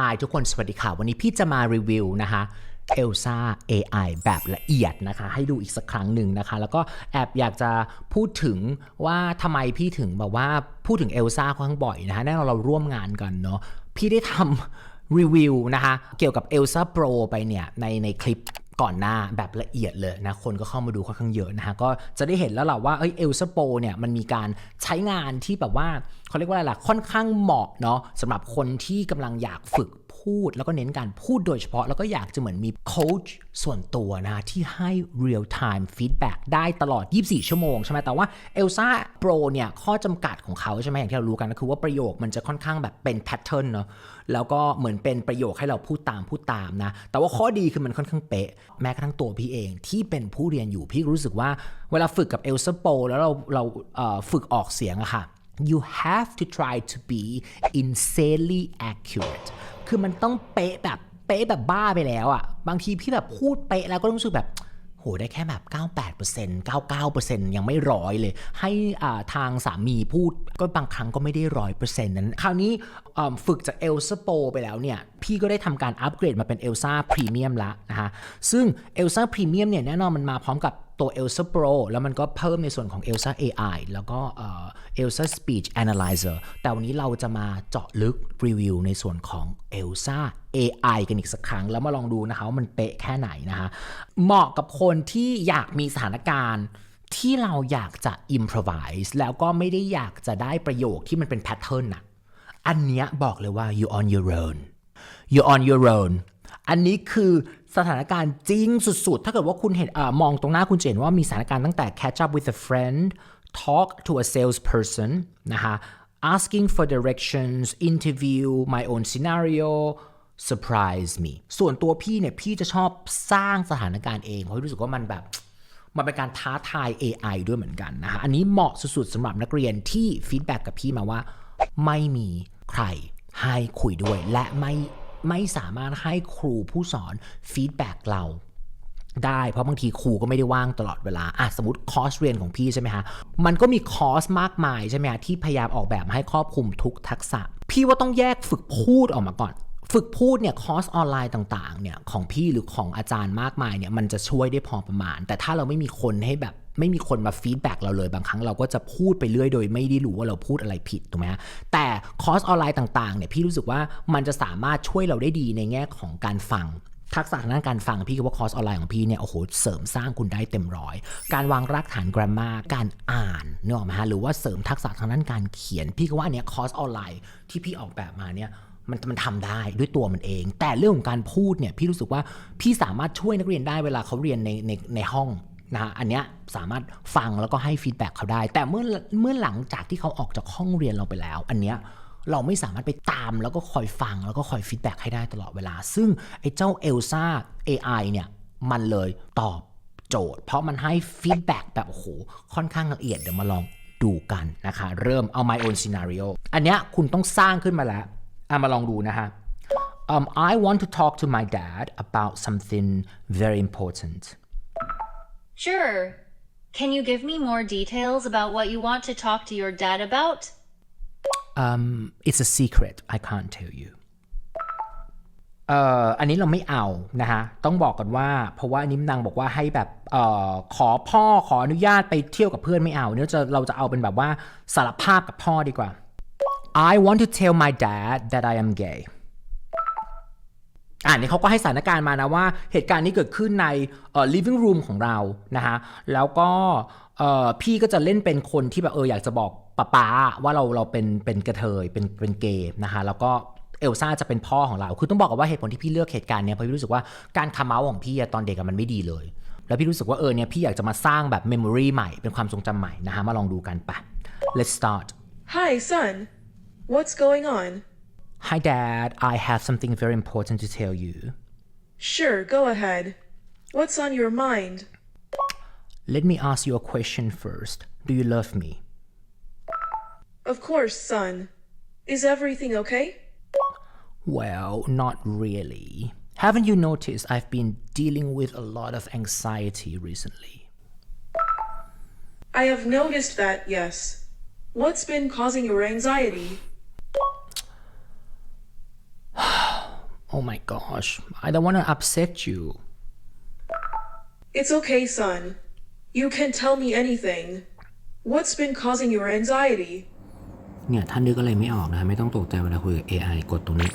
Hi ทุกคนสวัสดีค่ะ วันนี้พี่จะมารีวิวนะคะเอลซ่า AI แบบละเอียดนะคะ ให้ดูอีกสักครั้งหนึ่งนะคะ แล้วก็แอบอยากจะพูดถึงว่าทำไมพี่ถึงแบบว่าพูดถึงเอลซ่าค่อนข้างบ่อยนะคะแน่นอนเราร่วมงานกันเนาะพี่ได้ทำรีวิวนะคะ เกี่ยวกับ Elsa Pro ไปเนี่ยในในคลิป ก่อนหน้าแบบละเอียดเลยนะคนก็เข้ามาดูค่อนข้างเยอะนะฮะก็จะได้เห็นแล้วแหละว่าเอ้ย Elsa Pro เนี่ยมันมีการใช้งานที่แบบว่าเขาเรียกว่าอะไรล่ะค่อนข้างเหมาะเนาะสำหรับคนที่กำลังอยากฝึก พูดแล้วก็เน้นการพูดโดยเฉพาะ แล้วก็อยากจะเหมือนมีโค้ชส่วนตัวนะที่ให้ real time feedback ได้ตลอด 24 ชั่วโมงใช่ไหมแต่ว่า Elsa Pro เนี่ยข้อจำกัดของเขาใช่ไหมอย่างที่เรารู้กันก็คือว่าประโยคมันจะค่อนข้างแบบเป็นแพทเทิร์นเนาะแล้วก็เหมือนเป็นประโยคให้เราพูดตามพูดตามนะ แต่ว่าข้อดีคือมันค่อนข้างเป๊ะ แม้กระทั่งตัวพี่เองที่เป็นผู้เรียนอยู่พี่รู้สึกว่าเวลาฝึกกับ Elsa Pro แล้วเราเราเอ่อฝึกออกเสียงอะค่ะ you have to try to be insanely accurate คือมันต้องเป๊ะแบบเป๊ะแบบบ้าไปแล้วอะบางทีพี่แบบพูดเป๊ะแล้วก็รู้สึกแบบโหได้แค่แบบ 98% 99%ยังไม่ร้อยเลย ให้อ่าทางสามีพูดก็บางครั้งก็ไม่ได้ร้อยเปอร์เซ็นต์นั้น คราวนี้ฝึกจาก Elsa Pro ไปแล้วเนี่ย พี่ก็ได้ทำการอัปเกรดมาเป็น Elsa Premium ละนะคะซึ่ง Elsa Premium เนี่ยแน่นอนมันมาพร้อมกับ ตัว Elsa Pro แล้วมันก็เพิ่มในส่วนของ Elsa AI แล้วก็เอ่อ Elsa Speech Analyzer แต่วันนี้เราจะมาเจาะลึกรีวิวในส่วนของ Elsa AI กันอีกสักครั้ง แล้วมาลองดูนะคะว่ามันเป๊ะแค่ไหนนะคะเหมาะกับคนที่อยากมีสถานการณ์ที่เราอยากจะ improvise แล้วก็ไม่ได้อยากจะได้ประโยคที่มันเป็นแพทเทิร์นอะอันเนี้ยบอกเลยว่า you on your own you on your own อันนี้คือ สถานการณ์จริงสุดๆ ถ้าเกิดว่าคุณเห็นออมองตรงหน้าคุณจะเห็นว่ามีสถานการณ์ตั้งแต่ catch up with a friend talk to a salesperson นะคะ asking for directions interview my own scenario surprise me ส่วนตัวพี่เนี่ย พี่จะชอบสร้างสถานการณ์เองเพราะรู้สึกว่ามันแบบมันเป็นการท้าทาย AI ด้วยเหมือนกันนะฮะ อันนี้เหมาะสุดๆสำหรับนักเรียนที่ฟีดแบ็กกับพี่มาว่า ไม่มีใครให้คุยด้วย และไม่ ไม่สามารถให้ครูผู้สอนฟีดแบ็กเราได้เพราะบางทีครูก็ไม่ได้ว่างตลอดเวลาอะสมมติคอร์สเรียนของพี่ใช่ไหมฮะ มันก็มีคอร์สมากมายใช่ไหมฮะที่พยายามออกแบบมาให้ครอบคลุมทุกทักษะ พี่ว่าต้องแยกฝึกพูดออกมาก่อน ฝึกพูดเนี่ยคอร์สออนไลน์ต่างๆเนี่ยของพี่หรือของอาจารย์มากมายเนี่ยมันจะช่วยได้พอประมาณ แต่ถ้าเราไม่มีคนให้แบบไม่มีคนมาฟีดแบ็กเราเลยบางครั้งเราก็จะพูดไปเรื่อยโดยไม่ได้รู้ว่าเราพูดอะไรผิดถูกไหมฮะแต่คอร์สออนไลน์ต่างๆเนี่ยพี่รู้สึกว่ามันจะสามารถช่วยเราได้ดีในแง่ของการฟังทักษะทางด้านการฟังพี่ก็ว่าคอร์สออนไลน์ของพี่เนี่ยโอ้โหเสริมสร้างคุณได้เต็มร้อย การวางรากฐาน grammar การอ่านเนอะไหมฮะหรือว่าเสริมทักษะทางด้านการเขียน พี่ก็ว่าอันเนี้ยคอร์สออนไลน์ที่พี่ออกแบบมาเนี่ย มันมันทำได้ด้วยตัวมันเอง แต่เรื่องของการพูดเนี่ยพี่รู้สึกว่าพี่สามารถช่วยนักเรียนได้เวลาเขาเรียนในในในห้องนะฮะอันเนี้ยสามารถฟังแล้วก็ให้ฟีดแบ็กเขาได้ แต่เมื่อเมื่อหลังจากที่เขาออกจากห้องเรียนเราไปแล้ว อันเนี้ยเราไม่สามารถไปตามแล้วก็คอยฟังแล้วก็คอยฟีดแบ็กให้ได้ตลอดเวลา ซึ่งไอ้เจ้า Elsa AI เนี่ยมันเลยตอบโจทย์ เพราะมันให้ฟีดแบ็กแบบโอ้โหค่อนข้างละเอียดเดี๋ยวมาลองดูกันนะคะ เริ่มเอา my own scenario อันเนี้ยคุณต้องสร้างขึ้นมาแล้ว อะมาลองดูนะฮะ um, I want to talk to my dad about something very important Sure. Can you give me more details about what you want to talk to your dad about? um it's a secret I can't tell you เอ่ออันนี้เราไม่เอานะฮะต้องบอกกันว่า เพราะว่านิมนางบอกว่าให้แบบเอ่อขอพ่อขออนุญาตไปเที่ยวกับเพื่อนไม่เอาเนี่ยจะเราจะเอาเป็นแบบว่าสารภาพกับพ่อดีกว่า I want to tell my dad that I am gay อ่านี่เขาก็ให้สถานการณ์มานะว่าเหตุการณ์นี้เกิดขึ้นใน living room ของเรานะฮะแล้วก็พี่ก็จะเล่นเป็นคนที่แบบเอออยากจะบอกป้าป๊าว่าเราเราเป็นเป็นกระเทยเป็นเป็นเกย์นะคะแล้วก็เอลซ่าจะเป็นพ่อของเรา คือต้องบอกกันว่าเหตุผลที่พี่เลือกเหตุการณ์เนี้ยเพราะพี่รู้สึกว่าการคาเมาของพี่ตอนเด็กอะมันไม่ดีเลย แล้วพี่รู้สึกว่าเออเนี่ยพี่อยากจะมาสร้างแบบเมมโมรีใหม่เป็นความทรงจำใหม่นะฮะมาลองดูกันปะ let's start Hi, son. What's going on? Hi dad I have something very important to tell you Sure, go ahead. What's on your mind? Let me ask you a question first. Do you love me? Of course, son. Is everything okay? Well, not really. Haven't you noticed I've been dealing with a lot of anxiety recently? I have noticed that, yes. What's been causing your anxiety? Oh my gosh I don't want to upset you It's okay, son. You can tell me anything. What's been causing your anxiety? เนี่ยท่านนึกอะไรไม่ออกนะ ไม่ต้องตกใจเวลาคุยกับ AI กดตรงนี้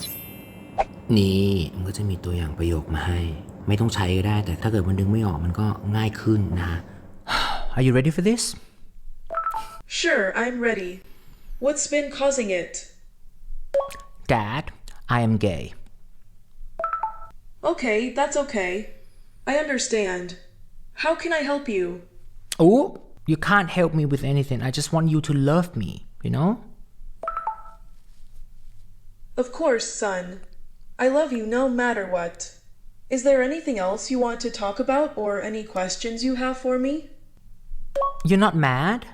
นี่มันก็จะมีตัวอย่างประโยคมาให้ ไม่ต้องใช้ก็ได้ แต่ถ้าเกิดมันนึกไม่ออกมันก็ง่ายขึ้นนะ Are you ready for this Sure, I'm ready. What's been causing it? Dad I am gay Okay, that's okay. I understand. How can I help you? Oh you can't help me with anything I just want you to love me you know Of course, son. I love you no matter what. Is there anything else you want to talk about or any questions you have for me? You're not mad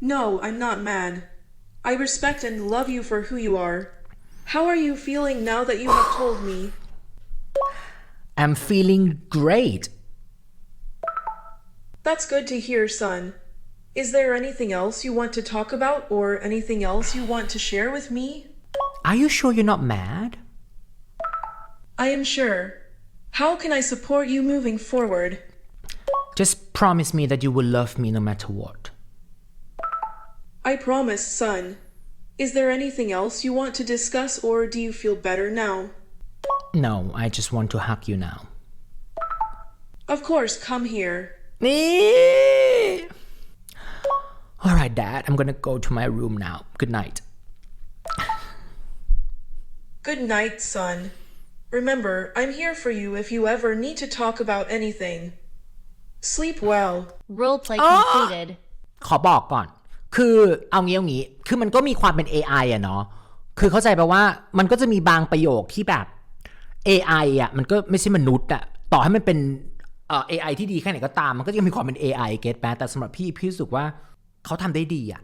No, I'm not mad. I respect and love you for who you are. How are you feeling now that you have told me? I'm feeling great That's good to hear, son. Is there anything else you want to talk about or anything else you want to share with me? Are you sure you're not mad I am sure. How can I support you moving forward? Just promise me that you will love me no matter what I promise, son. Is there anything else you want to discuss or do you feel better now? No I just want to hug you now Of course, come here. นี่ Alright dad I'm gonna go to my room now good night Good night, son. Remember, I'm here for you if you ever need to talk about anything. Sleep well. Roleplay completed. ขอบอกก่อน คือเอางี้เอางี้ คือมันก็มีความเป็น AI อะเนาะ คือเข้าใจแปลว่ามันก็จะมีบางประโยคที่แบบ AI อะมันก็ไม่ใช่มนุษย์อะต่อให้มันเป็นเอ่อ AI ที่ดีแค่ไหนก็ตาม มันก็ยังมีความเป็น AI เก็ตไหมแต่สำหรับพี่พี่รู้สึกว่าเขาทำได้ดีอะ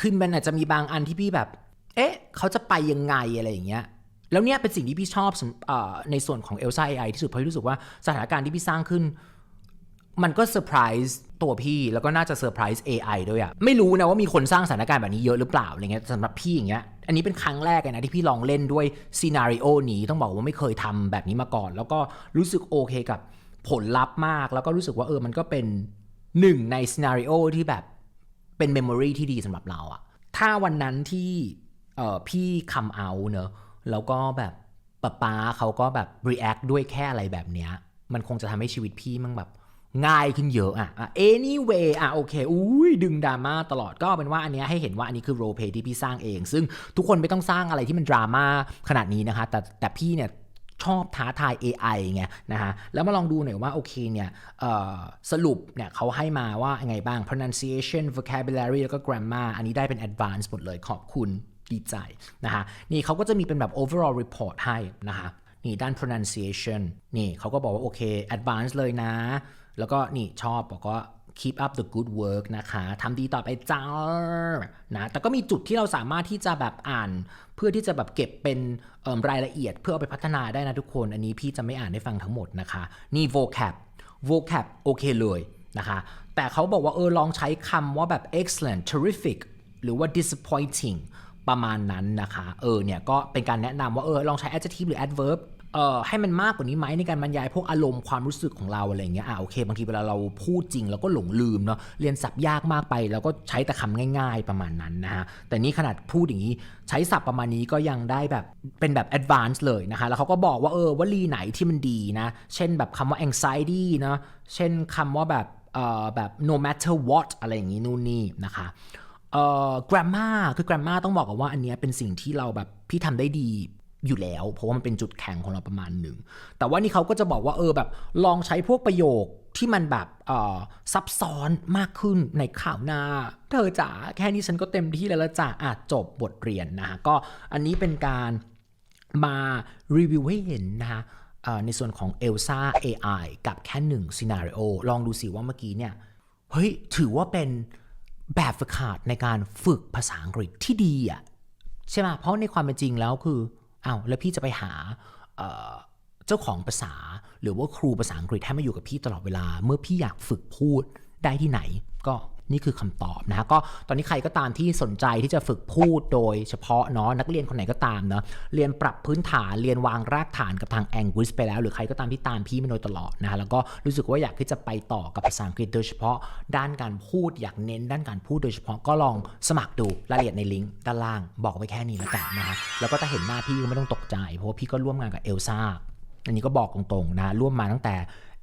คือมันอาจจะมีบางอันที่พี่แบบ เอ๊ะ เขาจะไปยังไงอะไรอย่างเงี้ย แล้วเนี่ยเป็นสิ่งที่พี่ชอบอในส่วนของ Elsa AI ที่สุดเพราะพี่รู้สึกว่าสถานการณ์ที่พี่สร้างขึ้น มันก็เซอร์ไพรส์ตัวพี่แล้วก็น่าจะเซอร์ไพรส์ AI ด้วยอะไม่รู้นะว่ามีคนสร้างสถานการณ์แบบนี้เยอะหรือเปล่าอะไรเงี้ยสำหรับพี่อย่างเงี้ยอันนี้เป็นครั้งแรกเลยนะที่พี่ลองเล่นด้วยซีนารีโอนี้ต้องบอกว่าไม่เคยทำแบบนี้มาก่อน แล้วก็รู้สึกโอเคกับผลลัพธ์มาก แล้วก็รู้สึกว่าเออมันก็เป็นหนึ่งในซีนารีโอที่แบบเป็นเมมโมรีที่ดีสำหรับเราอะถ้าวันนั้นที่เออพี่คัมเอาเนอะแล้วก็แบบป๊าป๊าเขาก็แบบ react ด้วยแค่อะไรแบบเนี้ยมันคงจะทำให้ชีวิตพี่มันแบบ ง่ายขึ้นเยอะอะ anyway อะโอเคอุ้ยดึงดราม่าตลอดก็เป็นว่าอันเนี้ยให้เห็นว่าอันนี้คือ role play ที่พี่สร้างเอง ซึ่งทุกคนไม่ต้องสร้างอะไรที่มันดราม่าขนาดนี้นะคะ แต่แต่พี่เนี่ยชอบท้าทาย AI ไงนะฮะ แล้วมาลองดูหน่อยว่า โอเคเนี่ยสรุปเนี่ยเขาให้มาว่าไงบ้าง pronunciation vocabulary แล้วก็ grammar อันนี้ได้เป็น advanced หมดเลยขอบคุณดีใจนะคะนี่เขาก็จะมีเป็นแบบ overall report ให้นะคะนี่ด้าน pronunciation นี่เขาก็บอกว่า โอเค advanced เลยนะ แล้วก็นี่ชอบบอกว่า keep up the good work นะคะทำดีต่อไปจ้านะแต่ก็มีจุดที่เราสามารถที่จะแบบอ่าน เพื่อที่จะแบบเก็บเป็นรายละเอียด เพื่อเอาไปพัฒนาได้นะทุกคน อันนี้พี่จะไม่อ่านให้ฟังทั้งหมดนะคะ นี่ vocab vocab โอเคเลยนะคะ แต่เขาบอกว่าเออลองใช้คำว่าแบบ excellent terrific หรือว่า disappointing ประมาณนั้นนะคะ เออเนี่ยก็เป็นการแนะนำว่าเออลองใช้ adjective หรือ adverb เอ่อให้มันมากกว่านี้ไหมในการบรรยายพวกอารมณ์ความรู้สึกของเราอะไรเงี้ยอะโอเค บางทีเวลาเราพูดจริงเราก็หลงลืมเนาะเรียนศัพท์ยากมากไปแล้วก็ใช้แต่คำง่าย ๆประมาณนั้นนะฮะแต่นี่ขนาดพูดอย่างนี้ ใช้ศัพท์ประมาณนี้ก็ยังได้แบบเป็นแบบ advanced เลยนะคะแล้วเขาก็บอกว่าเออวลีไหนที่มันดีนะ เช่นแบบคำว่า anxiety นะเช่นคำว่าแบบเอ่อแบบ no matter what อะไรอย่างงี้นู่นนี่นะคะเอ่อ grammar คือ grammar ต้องบอกกันว่าอันเนี้ยเป็นสิ่งที่เราแบบพี่ทำได้ดี อยู่แล้ว เพราะว่ามันเป็นจุดแข็งของเราประมาณหนึ่ง แต่ว่านี่เขาก็จะบอกว่าเออแบบลองใช้พวกประโยคที่มันแบบออซับซ้อนมากขึ้นในข่าวหน้า เธอจ๋าแค่นี้ฉันก็เต็มที่แล้วละจ้ะอาจจบบทเรียนนะฮะก็อันนี้เป็นการมารีวิวให้เห็นนะฮะในส่วนของ Elsa AI กับแค่หนึ่ง scenario ลองดูสิว่าเมื่อกี้เนี่ยเฮ้ยถือว่าเป็นแบบฝึกหัดในการฝึกภาษาอังกฤษที่ดีอะใช่ไหมเพราะในความเป็นจริงแล้วคือ อ้าวแล้วพี่จะไปหาเอ่อเจ้าของภาษา หรือว่าครูภาษาอังกฤษให้มาอยู่กับพี่ตลอดเวลา เมื่อพี่อยากฝึกพูดได้ที่ไหน ก็ นี่คือคำตอบนะฮะก็ตอนนี้ใครก็ตามที่สนใจที่จะฝึกพูดโดยเฉพาะเนาะนักเรียนคนไหนก็ตามเนาะเรียนปรับพื้นฐานเรียนวางรากฐานกับทาง English ไปแล้ว หรือใครก็ตามที่ตามพี่มาโดยตลอดนะฮะแล้วก็รู้สึกว่าอยากที่จะไปต่อกับภาษาอังกฤษโดยเฉพาะด้านการพูดอยากเน้นด้านการพูดโดยเฉพาะก็ลองสมัครดูรายละเอียดในลิงก์ด้านล่างบอกไว้แค่นี้แล้วกันนะฮะแล้วก็ถ้าเห็นหน้าพี่ก็ไม่ต้องตกใจ เพราะว่าพี่ก็ร่วมงานกับเอลซ่าอันนี้ก็บอกตรงๆนะร่วมมาตั้งแต่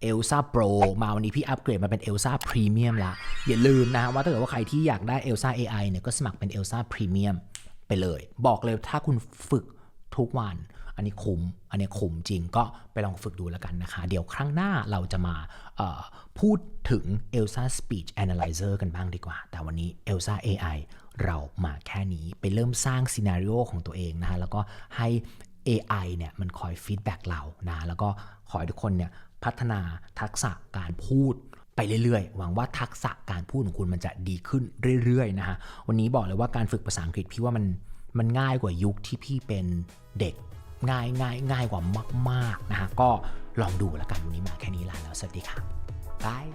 เอลซ่าโปรมาวันนี้พี่อัปเกรดมาเป็นเอลซ่าพรีเมียมละอย่าลืมนะว่าถ้าเกิดว่าใครที่อยากได้เอลซ่า AI เนี่ยก็สมัครเป็นเอลซ่าพรีเมียมไปเลย บอกเลยถ้าคุณฝึกทุกวัน อันนี้คุ้มอันนี้คุ้มจริงก็ไปลองฝึกดูแล้วกันนะคะ เดี๋ยวครั้งหน้าเราจะมาพูดถึง Elsa Speech Analyzer กันบ้างดีกว่า แต่วันนี้ Elsa AI เรามาแค่นี้ไปเริ่มสร้างซีนารีโอของตัวเองนะคะแล้วก็ให้ AI เนี่ยมันคอยฟีดแบ็กเรานะแล้วก็ขอให้ทุกคนเนี่ย พัฒนาทักษะการพูดไปเรื่อยๆ หวังว่าทักษะการพูดของคุณมันจะดีขึ้นเรื่อยๆนะฮะ วันนี้บอกเลยว่าการฝึกภาษาอังกฤษพี่ว่ามันมันง่ายกว่ายุคที่พี่เป็นเด็กง่ายง่ายง่ายกว่ามาก ๆ นะฮะ ก็ลองดูแล้วกันวันนี้มาแค่นี้ลาแล้ว สวัสดีครับบาย